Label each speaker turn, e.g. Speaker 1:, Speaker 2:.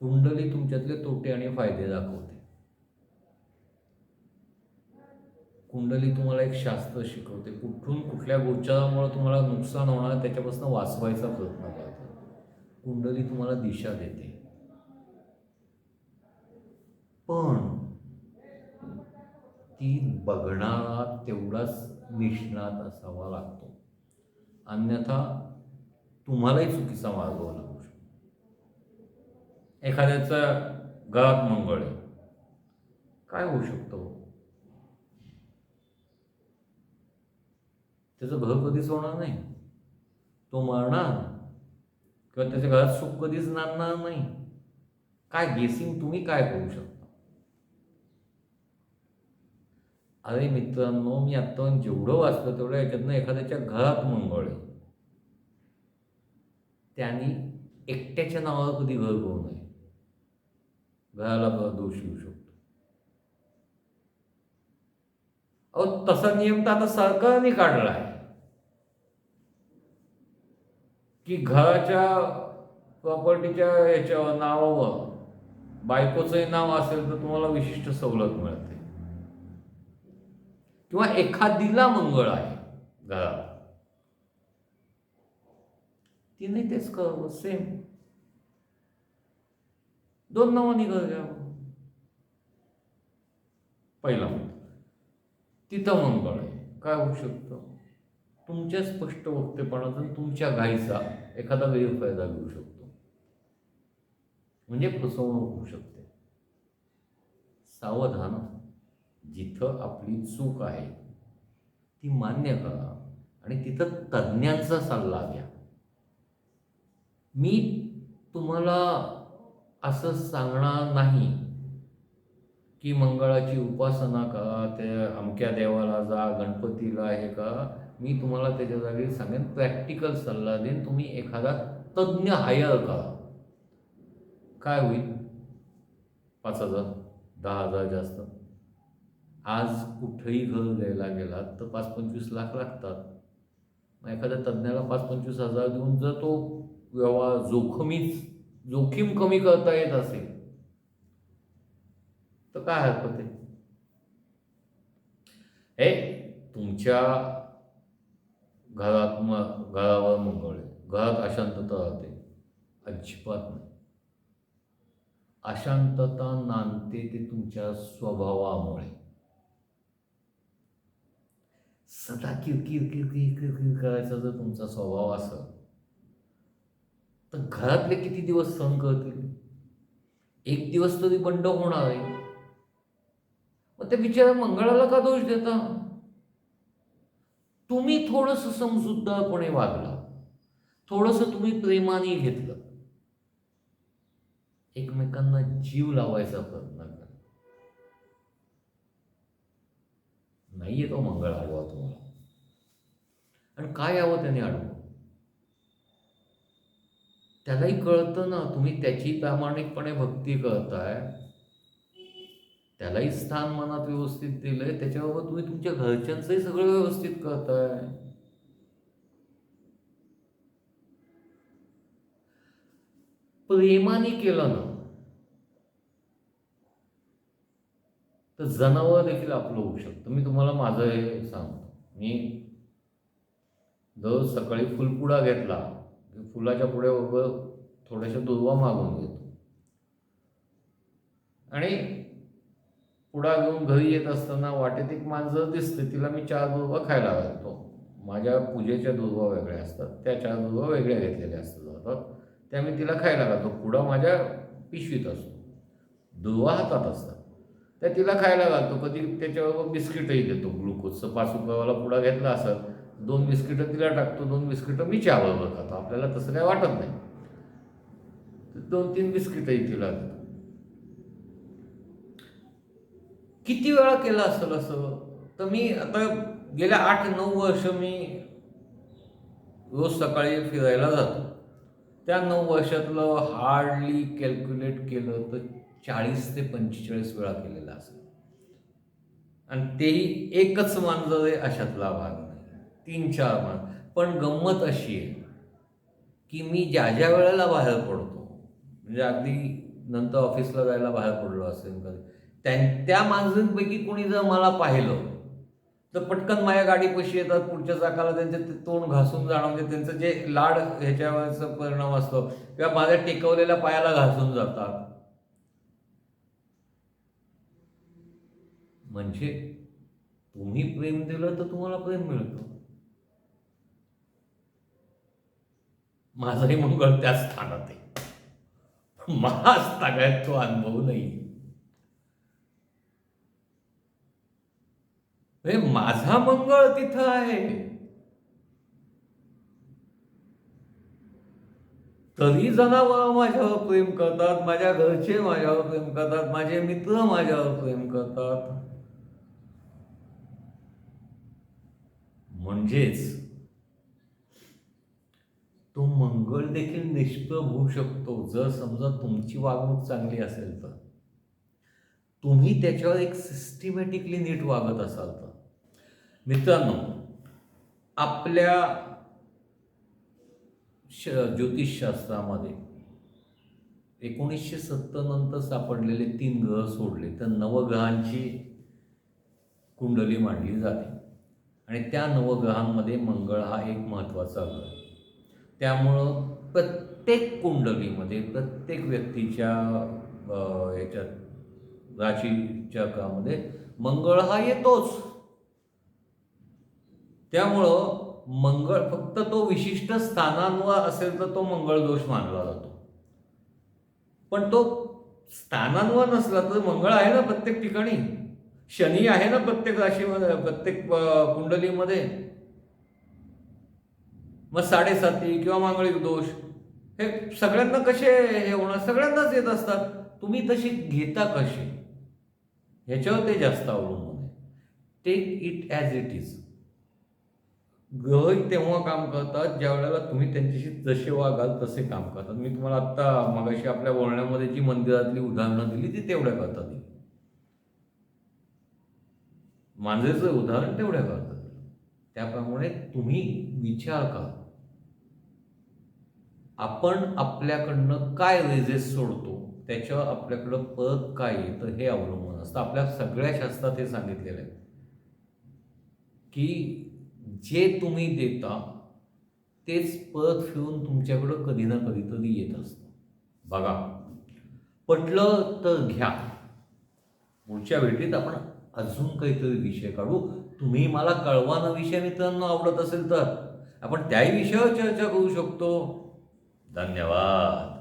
Speaker 1: कुंडली तुमच्यातले तोटे आणि फायदे दाखवते. कुंडली तुम्हाला एक शास्त्र शिकवते. कुठून कुठल्या गोचरामुळे तुम्हाला नुकसान होणार त्याच्यापासून वाचवायचा प्रयत्न करते. कुंडली तुम्हाला दिशा देते. पण ती बघणारा तेवढाच निष्णात असावा लागतो. अन्यथा तुम्हालाही चुकीचा मार्ग होणार. एखाद्याचा घरात मंगळ आहे. काय होऊ शकतो? त्याचं घर कधीच होणार नाही. तो मरणार. किंवा त्याच्या घरात सुख कधीच नांदणार नाही. काय गेसिंग तुम्ही काय करू शकता? अरे मित्रांनो मी आत्ता जेवढं वाचलं तेवढं याच्यातनं एखाद्याच्या घरात मंगळ आहे. त्यांनी एकट्याच्या नावावर कधी घर करू नये. घराला दोष येऊ शकतो. अहो तसा नियम तर आता सरकारने काढला आहे. की घराच्या प्रॉपर्टीच्या याच्या नावावर बायकोचंही नाव असेल तर तुम्हाला विशिष्ट सवलत मिळते. किंवा एखादीला मंगळ आहे घरात तिने तेच कर सेम दोन नावाने घर पहिला तिथं मंगळ आहे. काय होऊ शकतं? तुमच्या स्पष्ट वक्तेपणातून तुमच्या घाईचा एखादा गैरफायदा घेऊ शकतो. म्हणजे फसवणूक होऊ शकते. सावधान. जिथं आपली चूक आहे ती मान्य करा आणि तिथं तज्ज्ञांचा सल्ला घ्या. मी तुम्हाला असं सांगणार नाही की मंगळाची उपासना करा त्या अमक्या देवाला जा गणपतीला हे करा मी तुम्हाला त्याच्या जागी सांगेन प्रॅक्टिकल सल्ला देईन. तुम्ही एखादा तज्ज्ञ हायर करा. काय होईल? पाच हजार दहा हजार जास्त. आज कुठेही घर द्यायला गेलात तर पाच पंचवीस लाख लागतात. मग एखाद्या तज्ज्ञाला पाच पंचवीस हजार देऊन जर तो व्यवहार जोखमीच जोखीम कमी करता येत असेल तर काय हरकत आहे? हे तुमच्या घरात मग घरावर मंगळ आहे. घरात अशांतता राहते. अजिबात नाही. अशांतता नांदते ते तुमच्या स्वभावामुळे. सदा किरकिर किरकिर किरकिर करायचा जर तुमचा स्वभाव असेल घरातले किती दिवस सहन करतील? एक दिवस तरी बंड होणार आहे. मग त्या बिचारा मंगळाला का दोष देता? तुम्ही थोडस समजूतदारपणे वागला. थोडस तुम्ही प्रेमाने घेतलं. एकमेकांना जीव लावायचा प्रयत्न करा नाहीये तो मंगळ आडवा तुम्हाला. आणि काय यावं त्याने आडवं? त्यालाही कळतं ना तुम्ही त्याची प्रामाणिकपणे भक्ती करताय. त्यालाही स्थान मनात व्यवस्थित दिलंय. त्याच्याबरोबर तुम्ही तुमच्या घरच्यांचंही सगळं व्यवस्थित करताय. प्रेमाने केलं ना तर जनावर देखील आपलं होऊ शकतं. मी तुम्हाला माझं हे सांगतो. मी दर सकाळी फुलपुडा घेतला. फुलाच्या फुलाच्या उभं थोड्याशा दुर्वा मागून घेतो. आणि पुडा घेऊन घरी येत असताना वाटेत एक मांजर दिसते तिला मी चार दुर्वा खायला घालतो. माझ्या पूजेच्या दुर्वा वेगळ्या असतात त्या चार दुर्वा वेगळ्या घेतलेल्या असतात जातात त्या मी तिला खायला घालतो. पुडा माझ्या पिशवीत असतो. दुर्वा हातात असतात. त्या तिला खायला घालतो. कधी त्याच्याबरोबर बिस्किटही देतो. ग्लुकोजचं पाच रुपयावाला पुडा घेतला असत दोन बिस्किटं तिला टाकतो दोन बिस्किटं मी चहाबरोबर खातो आपल्याला तसं काय वाटत नाही. तर दोन तीन बिस्किटही तिला देतो. किती वेळा केलं असेल असं? तर मी आता गेल्या आठ नऊ वर्ष मी रोज सकाळी फिरायला जातो. त्या नऊ वर्षातलं हार्डली कॅल्क्युलेट केलं तर चाळीस ते पंचेचाळीस वेळा केलेला असेल. आणि तेही एकच मांजर आहे अशातला भाग आहे तीन चार माण पण गंमत अशी आहे की मी ज्या ज्या वेळेला बाहेर पडतो म्हणजे अगदी नंतर ऑफिसला जायला बाहेर पडलो असेल कधी त्या त्या माणसांपैकी कोणी जर मला पाहिलं तर पटकन माझ्या गाडीपाशी येतात पुढच्या चाकाला त्यांचे ते तोंड घासून जाणं म्हणजे त्यांचं जे लाड ह्याच्यावरचा परिणाम असतो किंवा माझ्या टेकवलेल्या पायाला घासून जातात. म्हणजे तुम्ही प्रेम दिलं तर तुम्हाला प्रेम मिळतं. माझाही मंगळ त्याच स्थानात आहे. मला सगळ्यात तो अनुभव नाही. माझा मंगळ तिथं आहे. तरी जनावर माझ्यावर प्रेम करतात माझ्या घरचे माझ्यावर प्रेम करतात माझे मित्र माझ्यावर प्रेम करतात. म्हणजेच तो मंगळ देखील निष्प्रभ होऊ शकतो जर समजा तुमची वागणूक चांगली असेल तर. तुम्ही त्याच्यावर एक सिस्टिमॅटिकली नीट वागत असाल तर. मित्रांनो आपल्या श ज्योतिषशास्त्रामध्ये एकोणीसशे सत्तर नंतर सापडलेले तीन ग्रह सोडले तर नवग्रहांची कुंडली मांडली जाते. आणि त्या नवग्रहांमध्ये मंगळ हा एक महत्त्वाचा ग्रह आहे. त्यामुळं प्रत्येक कुंडलीमध्ये प्रत्येक व्यक्तीच्या याच्यात राशीच्या कामध्ये मंगळ हा येतोच. त्यामुळं मंगळ फक्त तो विशिष्ट स्थानांवर असेल तर तो मंगळ दोष मानला जातो. पण तो स्थानांवर नसला तर मंगळ आहे ना प्रत्येक ठिकाणी? शनी आहे ना प्रत्येक राशीमध्ये प्रत्येक कुंडलीमध्ये? मग साडेसाती किंवा मांगळिक दोष हे सगळ्यांना कसे हे होणार? सगळ्यांनाच येत असतात. तुम्ही तशी घेता कशी? ह्याच्यावर ते जास्त अवलंबून आहे. Take it as it is ग्रह तेव्हा काम करतात ज्या वेळेला तुम्ही त्यांच्याशी जसे वागाल तसे काम करतात. मी तुम्हाला आत्ता मगाशी आपल्या बोलण्यामध्ये जी मंदिरातली उदाहरणं दिली ती तेवढ्या करता दिली मांजरेचं उदाहरण तेवढ्या करतात. त्याप्रमाणे तुम्ही विचार करा आपण आपल्याकडनं काय रेजेस सोडतो त्याच्यावर आपल्याकडं परत काय येतं हे अवलंबून असतं. आपल्या सगळ्या शास्त्रात हे सांगितलेलं आहे की जे तुम्ही देता तेच परत फिरून तुमच्याकडं कधी ना कधीतरी येत असतं. बघा पटलं तर घ्या. पुढच्या भेटीत आपण अजून काहीतरी विषय काढू. तुम्ही मला कळवाना विषय मित्रांनो आवडत असेल तर. आपण त्याही विषयावर चर्चा करू शकतो. धन्यवाद